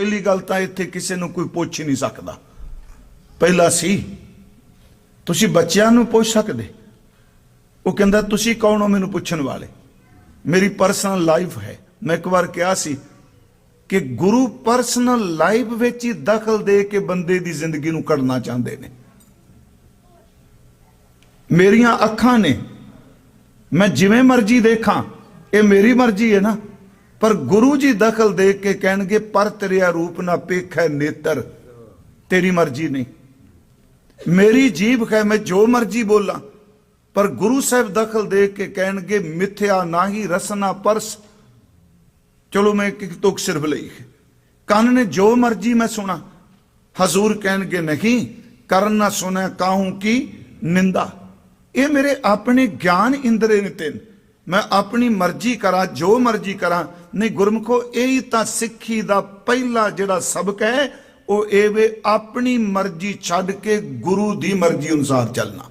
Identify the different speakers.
Speaker 1: ਪਹਿਲੀ ਗੱਲ ਤਾਂ ਇੱਥੇ ਕਿਸੇ ਨੂੰ ਕੋਈ ਪੁੱਛ ਹੀ ਨਹੀਂ ਸਕਦਾ। ਪਹਿਲਾ ਸੀ, ਤੁਸੀਂ ਬੱਚਿਆਂ ਨੂੰ ਪੁੱਛ ਸਕਦੇ? ਉਹ ਕਹਿੰਦਾ, ਤੁਸੀਂ ਕੌਣ ਹੋ ਮੈਨੂੰ ਪੁੱਛਣ ਵਾਲੇ? ਮੇਰੀ ਪਰਸਨਲ ਲਾਈਫ ਹੈ। ਮੈਂ ਇੱਕ ਵਾਰ ਕਿਹਾ ਸੀ ਕਿ ਗੁਰੂ ਪਰਸਨਲ ਲਾਈਫ ਵਿੱਚ ਹੀ ਦਖਲ ਦੇ ਕੇ ਬੰਦੇ ਦੀ ਜ਼ਿੰਦਗੀ ਨੂੰ ਕੱਢਣਾ ਚਾਹੁੰਦੇ ਨੇ। ਮੇਰੀਆਂ ਅੱਖਾਂ ਨੇ, ਮੈਂ ਜਿਵੇਂ ਮਰਜ਼ੀ ਦੇਖਾਂ, ਇਹ ਮੇਰੀ ਮਰਜ਼ੀ ਹੈ ਨਾ? ਪਰ ਗੁਰੂ ਜੀ ਦਖਲ ਦੇ ਕੇ ਕਹਿਣਗੇ, ਪਰ ਤੇਰਿਆ ਰੂਪ ਨਾ ਪੇਖੈ ਨੇਤਰ, ਤੇਰੀ ਮਰਜ਼ੀ ਨਹੀਂ। ਮੇਰੀ ਜੀਭ ਹੈ ਮੈਂ ਜੋ ਮਰਜ਼ੀ ਬੋਲਾਂ, ਪਰ ਗੁਰੂ ਸਾਹਿਬ ਦਖਲ ਦੇ ਕੇ ਕਹਿਣਗੇ, ਮਿੱਥਿਆ ਨਾਹੀ ਰਸਨਾ ਪਰਸ, ਚਲੋ ਮੈਂ ਇੱਕ ਤੁਕ ਸਿਰਫ ਲਈ। ਕੰਨ ਨੇ ਜੋ ਮਰਜ਼ੀ ਮੈਂ ਸੁਣਾ, ਹਜ਼ੂਰ ਕਹਿਣਗੇ ਨਹੀਂ, ਕਰਨ ਨਾ ਸੁਣੈ ਕਾਹੂ ਕੀ ਨਿੰਦਾ। ਇਹ ਮੇਰੇ ਆਪਣੇ ਗਿਆਨ ਇੰਦਰੇ ਨੇ ਤਿੰਨ। ਮੈਂ ਆਪਣੀ ਮਰਜ਼ੀ ਕਰਾਂ, ਜੋ ਮਰਜ਼ੀ ਕਰਾਂ ਨਹੀਂ ਗੁਰਮਖੋ, ਇਹੀ ਤਾਂ ਸਿੱਖੀ ਦਾ ਪਹਿਲਾ ਜਿਹੜਾ ਸਬਕ ਹੈ, ਉਹ ਇਹ ਵੇ ਆਪਣੀ ਮਰਜ਼ੀ ਛੱਡ ਕੇ ਗੁਰੂ ਦੀ ਮਰਜ਼ੀ ਅਨੁਸਾਰ ਚੱਲਣਾ।